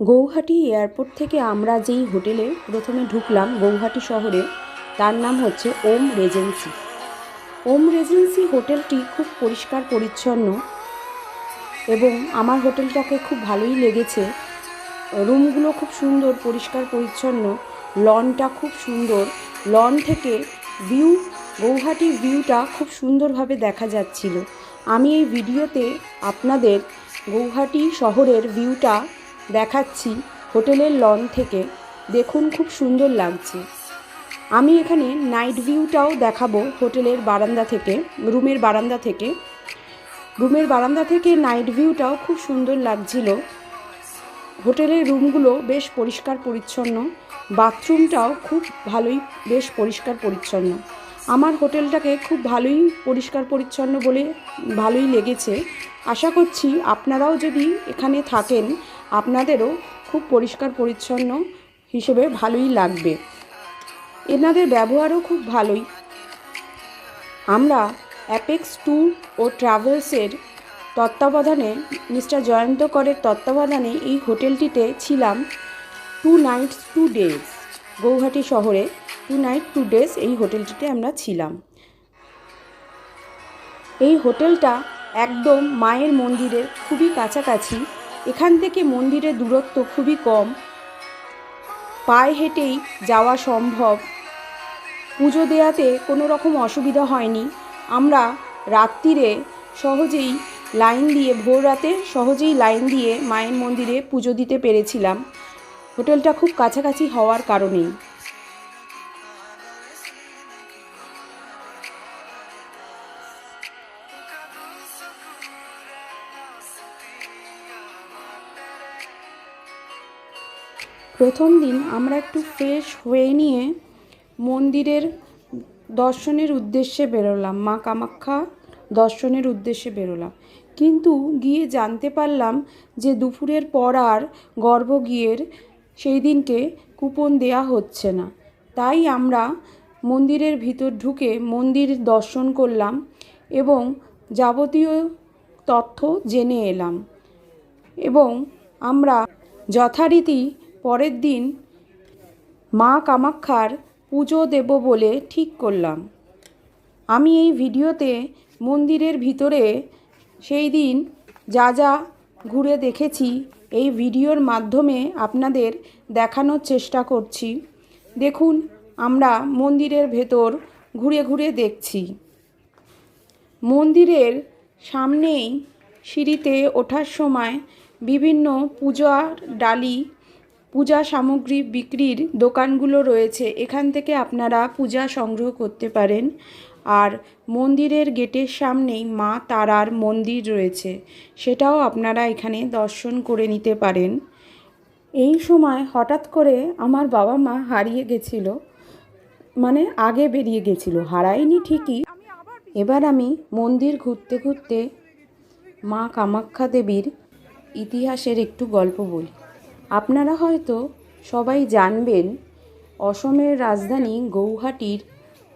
Guwahati airport থেকে আমরা যেই হোটেলে প্রথমে ঢুকলাম গৌহাটি শহরে, তার নাম হচ্ছে ওম রেজেন্সি। ওম রেজেন্সি হোটেলটি খুব পরিষ্কার পরিচ্ছন্ন এবং আমার হোটেলটাকে খুব ভালোই লেগেছে। রুমগুলো খুব সুন্দর, পরিষ্কার, পরিচ্ছন্ন, লনটা খুব সুন্দর। লন থেকে ভিউ, গৌহাটির ভিউটা খুব সুন্দরভাবে দেখা যাচ্ছিল। আমি এই ভিডিওতে আপনাদের গৌহাটি শহরের ভিউটা দেখাচ্ছি হোটেলের লন থেকে। দেখুন খুব সুন্দর লাগছে। আমি এখানে নাইট ভিউটাও দেখাবো হোটেলের বারান্দা থেকে, রুমের বারান্দা থেকে। রুমের বারান্দা থেকে নাইট ভিউটাও খুব সুন্দর লাগছিল। হোটেলের রুমগুলো বেশ পরিষ্কার পরিচ্ছন্ন। বাথরুমটাও খুব ভালোই, বেশ পরিষ্কার পরিচ্ছন্ন। আমার হোটেলটাকে খুব ভালোই পরিষ্কার পরিচ্ছন্ন বলে ভালোই লেগেছে। আশা করছি আপনারাও যদি এখানে থাকেন আপনাদেরও খুব পরিষ্কার পরিচ্ছন্ন হিসেবে ভালোই লাগবে। এনাদের ব্যবহারও খুব ভালোই। আমরা অ্যাপেক্স ট্যুর ও ট্রাভেলসের তত্ত্বাবধানে, মিস্টার জয়ন্ত করের তত্ত্বাবধানে এই হোটেলটিতে ছিলাম two nights, two days. Guwahati শহরে টু নাইট টু ডেজ এই হোটেলটিতে আমরা ছিলাম। এই হোটেলটা একদম মায়ের মন্দিরের, খুবই কাছাকাছি। এখান থেকে মন্দিরের দূরত্ব খুবই কম। পায়ে হেঁটেই যাওয়া সম্ভব। পুজো দেয়াতে কোনো রকম অসুবিধা হয়নি। আমরা রাত্রিরে সহজেই লাইন দিয়ে, ভোর রাতে সহজেই লাইন দিয়ে মায়ের মন্দিরে পুজো দিতে পেরেছিলাম। হোটেলটা খুব কাছাকাছি হওয়ার কারণেই। প্রথম দিন আমরা একটু ফ্রেশ হয়ে নিয়ে মন্দিরের দর্শনের উদ্দেশ্যে বেরোলাম, মা কামাখ্যা দর্শনের উদ্দেশ্যে বেরোলাম। কিন্তু গিয়ে জানতে পারলাম যে দুপুরের পর আর গর্ভগৃহের সেই দিনকে কুপন দেয়া হচ্ছে না। তাই আমরা মন্দিরের ভিতর ঢুকে মন্দির দর্শন করলাম এবং যাবতীয় তথ্য জেনে এলাম এবং আমরা যথারীতি পরের দিন মা কামাক্ষার পুজো দেব বলে ঠিক করলাম। আমি এই ভিডিওতে মন্দিরের ভিতরে সেই দিন যা যা ঘুরে দেখেছি, এই ভিডিওর মাধ্যমে আপনাদের দেখানোর চেষ্টা করছি। দেখুন, আমরা মন্দিরের ভেতর ঘুরে ঘুরে দেখছি। মন্দিরের সামনেই সিঁড়িতে ওঠার সময় বিভিন্ন পূজার ডালি পূজা সামগ্রী বিক্রির দোকানগুলো রয়েছে, এখান থেকে আপনারা পূজা সংগ্রহ করতে পারেন। আর মন্দিরের গেটের সামনেই মা তারার মন্দির রয়েছে, সেটাও আপনারা এখানে দর্শন করে নিতে পারেন। এই সময় হঠাৎ করে আমার বাবা মা হারিয়ে গেছিল মানে আগে বেরিয়ে গেছিল, হারায়নি ঠিকই। এবার আমি মন্দির ঘুরতে ঘুরতে মা কামাখ্যা দেবীর ইতিহাসের একটু গল্প বলি। আপনারা হয়তো সবাই জানবেন, অসমের রাজধানী গৌহাটির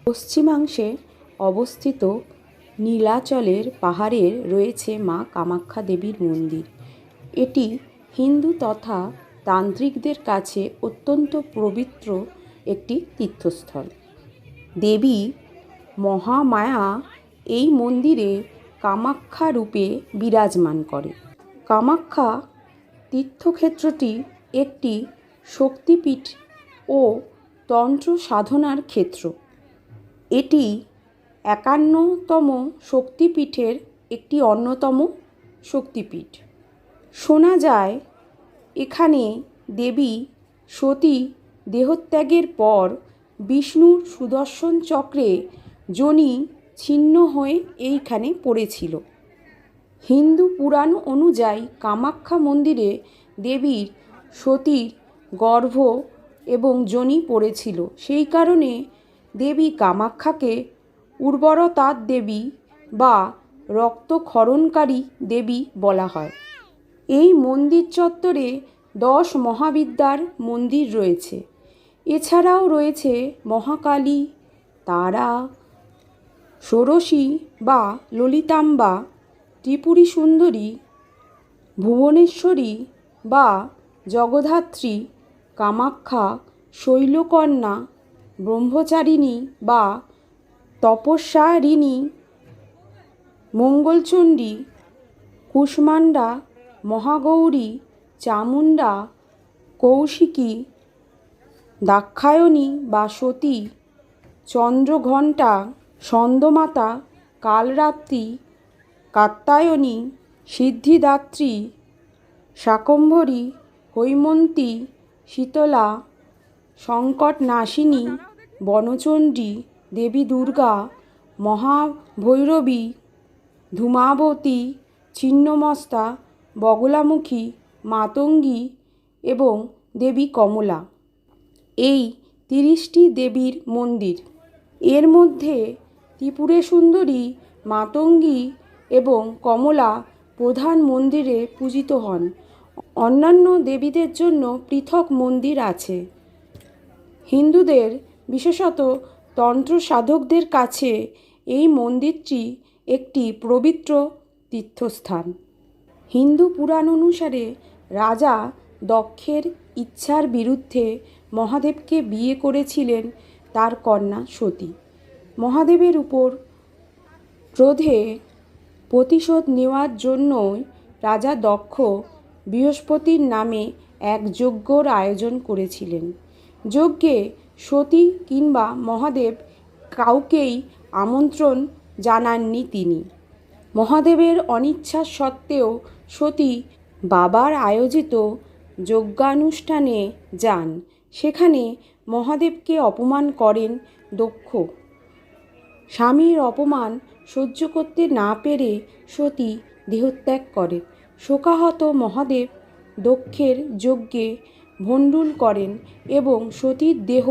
পশ্চিমাংশে অবস্থিত নীলাচলের পাহাড়ের রয়েছে মা কামাখ্যা দেবীর মন্দির। এটি হিন্দু তথা তান্ত্রিকদের কাছে অত্যন্ত পবিত্র একটি তীর্থস্থল। দেবী মহামায়া এই মন্দিরে কামাখ্যা রূপে বিরাজমান করে। কামাখ্যা তীর্থক্ষেত্রটি একটি শক্তিপীঠ ও তন্ত্র সাধনার ক্ষেত্র। এটি একান্নতম শক্তিপীঠের একটি অন্যতম শক্তিপীঠ। শোনা যায়, এখানে দেবী সতী দেহত্যাগের পর বিষ্ণুর সুদর্শন চক্রে যোনি ছিন্ন হয়ে এইখানে পড়েছিল। হিন্দু পুরাণ অনুযায়ী কামাখ্যা মন্দিরে দেবীর সতীর গর্ভ এবং যোনি পড়েছিল। সেই কারণে দেবী কামাখ্যাকে উর্বরতার দেবী বা রক্তক্ষরণকারী দেবী বলা হয়। এই মন্দির চত্বরে দশ মহাবিদ্যার মন্দির রয়েছে। এছাড়াও রয়েছে মহাকালী, তারা, ষোড়শী বা ললিতাম্বা ত্রিপুরী সুন্দরী, ভুবনেশ্বরী বা জগদ্ধাত্রী, কামাখ্যা, শৈলকন্যা, ব্রহ্মচারিণী বা তপস্যারিণী, মঙ্গলচণ্ডী, কুষ্মাণ্ডা, মহাগৌরী, চামুণ্ডা, কৌশিকী, দাক্ষায়ণী বা সতী, চন্দ্রঘণ্টা স্কন্দমাতা কালরাত্রি কাত্যায়নী সিদ্ধিদাত্রী, শাকম্ভরী, হৈমন্তী, শীতলা সংকট সংকটনাশিনী, বনচণ্ডী দেবী দুর্গা মহাভৈরবী, ধূমাবতী, ছিন্নমস্তা, বগলামুখী, মাতঙ্গী এবং দেবী কমলা। এই তিরিশটি দেবীর মন্দির। এর মধ্যে ত্রিপুরে সুন্দরী মাতঙ্গী এবং কমলা প্রধান মন্দিরে পূজিত হন। অন্যান্য দেবীদের জন্য পৃথক মন্দির আছে। হিন্দুদের, বিশেষত তন্ত্র সাধকদের কাছে এই মন্দিরটি একটি পবিত্র তীর্থস্থান। হিন্দু পুরাণ অনুসারে রাজা দক্ষের ইচ্ছার বিরুদ্ধে মহাদেবকে বিয়ে করেছিলেন তার কন্যা সতী। মহাদেবের উপর ক্রোধে প্রতিশোধ নেওয়ার জন্যই রাজা দক্ষ বৃহস্পতির নামে এক যজ্ঞর আয়োজন করেছিলেন। যজ্ঞে সতী কিংবা মহাদেব কাউকেই আমন্ত্রণ জানাননি তিনি। মহাদেবের অনিচ্ছা সত্ত্বেও সতী বাবার আয়োজিত যজ্ঞানুষ্ঠানে যান। সেখানে মহাদেবকে অপমান করেন দক্ষ। স্বামীর অপমান সহ্য করতে না পেরে সতী দেহত্যাগ করে। শোকাহত মহাদেব দক্ষের যজ্ঞে ভণ্ডুল করেন এবং সতীর দেহ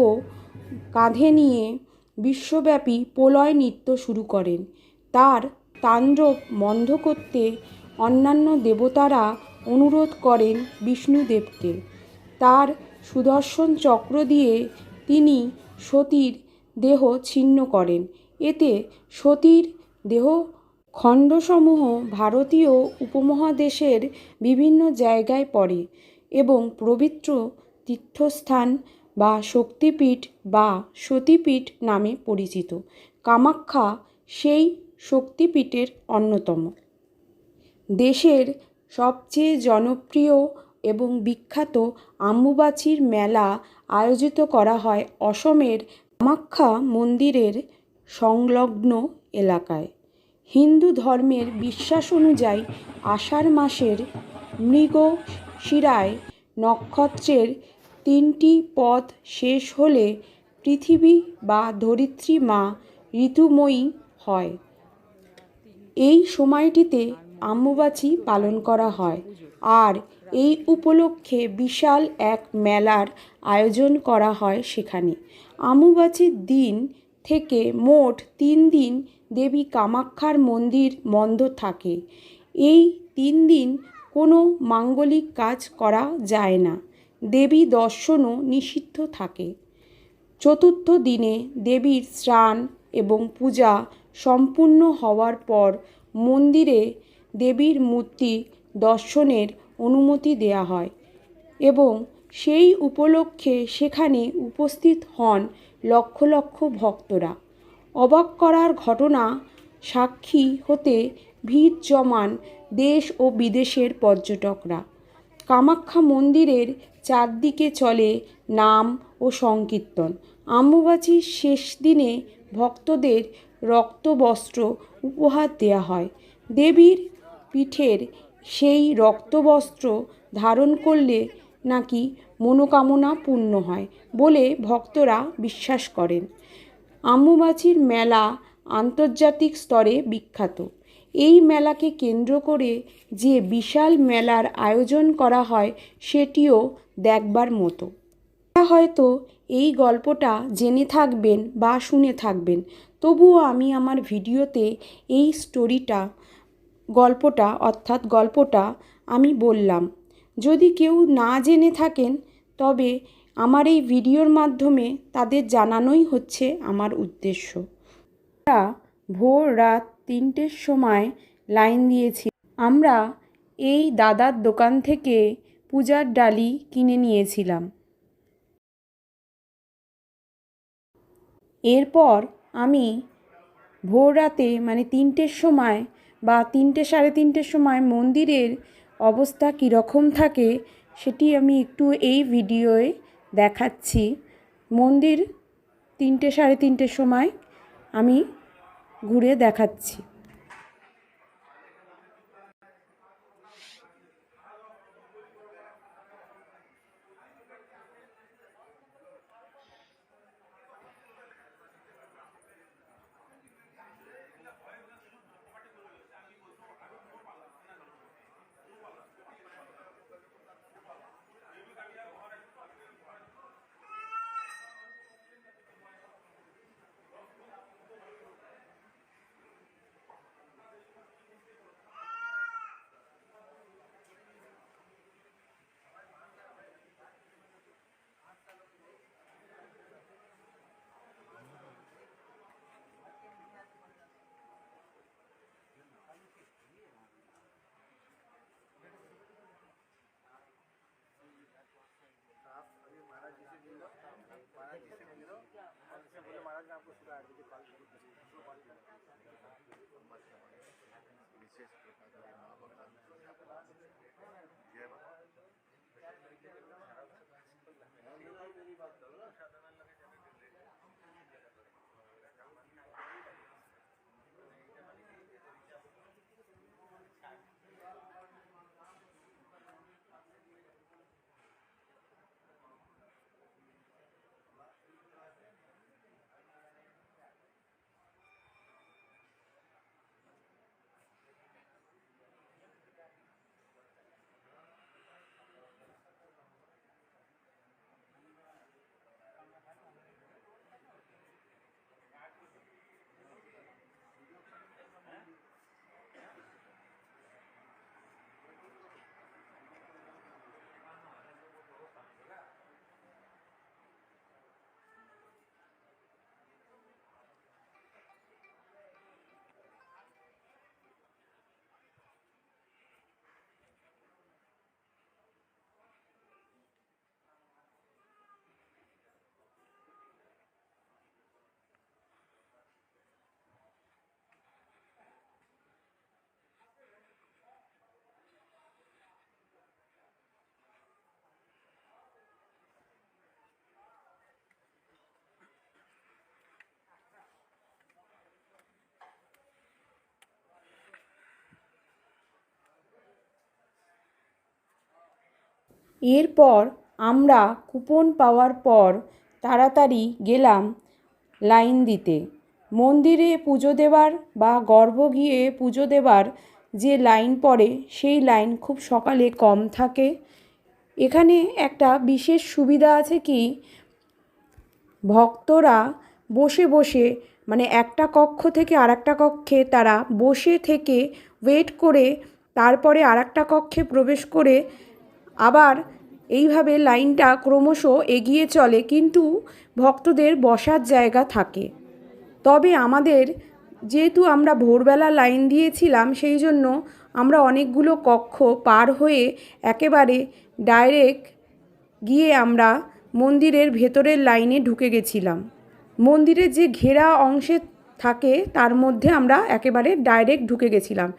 কাঁধে নিয়ে বিশ্বব্যাপী প্রলয় নৃত্য শুরু করেন। তার তাণ্ডব বন্ধ করতে অন্যান্য দেবতারা অনুরোধ করেন বিষ্ণুদেবকে। তার সুদর্শন চক্র দিয়ে তিনি সতীর দেহ ছিন্ন করেন। এতে সতীর দেহ খণ্ডসমূহ ভারতীয় উপমহাদেশের বিভিন্ন জায়গায় পড়ে এবং পবিত্র তীর্থস্থান বা শক্তিপীঠ বা সতীপীঠ নামে পরিচিত। কামাখ্যা সেই শক্তিপীঠের অন্যতম। দেশের সবচেয়ে জনপ্রিয় এবং বিখ্যাত আম্বুবাচির মেলা আয়োজিত করা হয় অসমের কামাখ্যা মন্দিরের সংলগ্ন এলাকায়। হিন্দু ধর্মের বিশ্বাস অনুযায়ী আষাঢ় মাসের মৃগশিরায় নক্ষত্রের তিনটি পদ শেষ হলে পৃথিবী বা ধরিত্রী মা ঋতুময়ী হয়। এই সময়টিতে আম্বুবাচি পালন করা হয় আর এই উপলক্ষে বিশাল এক মেলার আয়োজন করা হয় সেখানে। আম্বুবাচির দিন থেকে মোট তিন দিন দেবী কামাখ্যার মন্দির বন্ধ থাকে। এই তিন দিন কোনো মাঙ্গলিক কাজ করা যায় না। দেবী দর্শনও নিষিদ্ধ থাকে। চতুর্থ দিনে দেবীর স্নান এবং পূজা সম্পূর্ণ হওয়ার পর মন্দিরে দেবীর মূর্তি দর্শনের অনুমতি দেওয়া হয় এবং সেই উপলক্ষে সেখানে উপস্থিত হন লক্ষ লক্ষ ভক্তরা। অবাক করার ঘটনা সাক্ষী হতে ভিড় জমান দেশ ও বিদেশের পর্যটকরা। কামাখ্যা মন্দিরের চারদিকে চলে নাম ও সংকীর্তন। আম্বুবাচির শেষ দিনে ভক্তদের রক্তবস্ত্র উপহার দেওয়া হয়। দেবীর পিঠের সেই রক্তবস্ত্র ধারণ করলে নাকি মনোকামনা পূর্ণ হয় বলে ভক্তরা বিশ্বাস করেন। আম্বুবাচির মেলা আন্তর্জাতিক স্তরে বিখ্যাত। এই মেলাকে কেন্দ্র করে যে বিশাল মেলার আয়োজন করা হয়, সেটিও দেখবার মতো। হয়তো এই গল্পটা জেনে থাকবেন বা শুনে থাকবেন। তবুও আমি আমার ভিডিওতে এই স্টোরিটা, গল্পটা, অর্থাৎ গল্পটা আমি বললাম। যদি কেউ না জেনে থাকেন, তবে আমার এই ভিডিওর মাধ্যমে তাদের জানানোই হচ্ছে আমার উদ্দেশ্য। আমরা ভোর রাত তিনটের সময় লাইন দিয়েছি। আমরা এই দাদার দোকান থেকে পূজার ডালি কিনে নিয়েছিলাম। এরপর আমি ভোর রাতে মানে তিনটের সময় বা তিনটে সাড়ে তিনটের সময় মন্দিরের অবস্থা কীরকম থাকে সেটি আমি একটু এই ভিডিওয়ে দেখাচ্ছি। মন্দির তিনটে সাড়ে তিনটের সময় আমি ঘুরে দেখাচ্ছি। पुष्पिता आयुर्वेदिक विशेष प्रकार এরপর আমরা কুপন পাওয়ার পর তাড়াতাড়ি গেলাম লাইন দিতে। মন্দিরে পুজো দেওয়ার বা গর্ভ গিয়ে পুজো দেওয়ার যে লাইন পড়ে, সেই লাইন খুব সকালে কম থাকে। এখানে একটা বিশেষ সুবিধা আছে কি, ভক্তরা বসে বসে মানে একটা কক্ষ থেকে আরেকটা কক্ষে তারা বসে থেকে ওয়েট করে, তারপরে আরেকটা কক্ষে প্রবেশ করে আবার এইভাবে লাইনটা ক্রমশ এগিয়ে চলে, কিন্তু ভক্তদের বসার জায়গা থাকে। তবে আমাদের যেহেতু আমরা ভোরবেলা লাইন দিয়েছিলাম, সেই জন্য আমরা অনেকগুলো কক্ষ পার হয়ে একেবারে ডাইরেক্ট গিয়ে আমরা মন্দিরের ভেতরের লাইনে ঢুকে গেছিলাম। মন্দিরের যে ঘেরা অংশে থাকে, তার মধ্যে আমরা একেবারে ডাইরেক্ট ঢুকে গেছিলাম।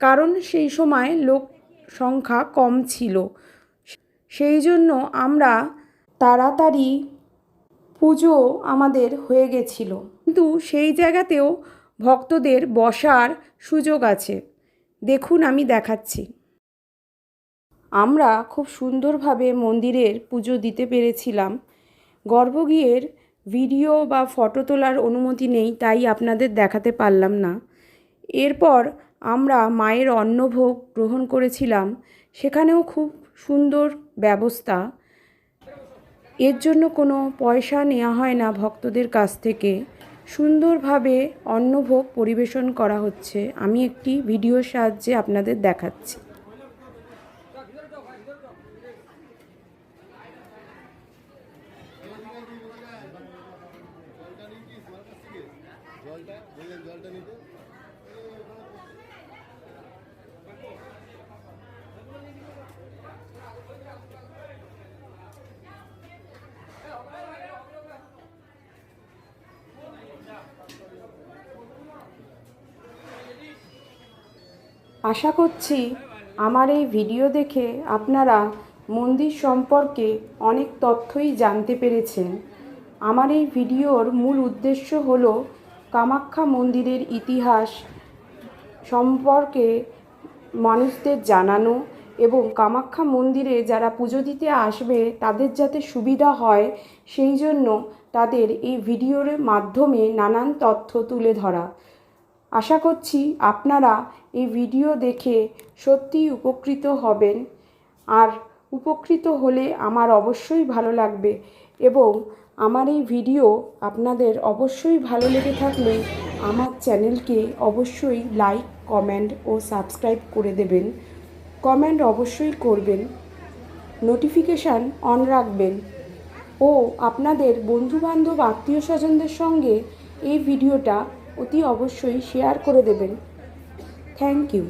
কারণ সেই সময় লোক সংখ্যা কম ছিল। সেই জন্য আমরা তাড়াতাড়ি পুজো আমাদের হয়ে গেছিল। কিন্তু সেই জায়গাতেও ভক্তদের বসার সুযোগ আছে। দেখুন আমি দেখাচ্ছি। আমরা খুব সুন্দরভাবে মন্দিরের পুজো দিতে পেরেছিলাম। গর্ভগৃহের ভিডিও বা ফটো তোলার অনুমতি নেই, তাই আপনাদের দেখাতে পারলাম না। এরপর আমরা মায়ের অন্নভোগ গ্রহণ করেছিলাম। সেখানেও খুব সুন্দর ব্যবস্থা। এর জন্য কোনো পয়সা নেওয়া হয় না ভক্তদের কাছ থেকে। সুন্দরভাবে অন্নভোগ পরিবেশন করা হচ্ছে। আমি একটি ভিডিওর সাহায্যে আপনাদের দেখাচ্ছি। জলটা জলটা নিতে? আশা করছি আমার এই ভিডিও দেখে আপনারা মন্দির সম্পর্কে অনেক তথ্যই জানতে পেরেছেন। আমার এই ভিডিওর মূল উদ্দেশ্য হল কামাখ্যা মন্দিরের ইতিহাস সম্পর্কে মানুষদের জানানো এবং কামাখ্যা মন্দিরে যারা পুজো দিতে আসবে তাদের যাতে সুবিধা হয়, সেই জন্য তাদের এই ভিডিওর মাধ্যমে নানান তথ্য তুলে ধরা। আশা করছি আপনারা এই ভিডিও দেখে সত্যিই উপকৃত হবেন। আর উপকৃত হলে আমার অবশ্যই ভালো লাগবে এবং আমার এই ভিডিও আপনাদের অবশ্যই ভালো লেগে থাকলে আমার চ্যানেলকে অবশ্যই লাইক, কমেন্ট ও সাবস্ক্রাইব করে দেবেন। কমেন্ট অবশ্যই করবেন, নোটিফিকেশান অন রাখবেন ও আপনাদের বন্ধুবান্ধব, আত্মীয় স্বজনদের সঙ্গে এই ভিডিওটা অতি অবশ্যই শেয়ার করে দেবেন। Thank you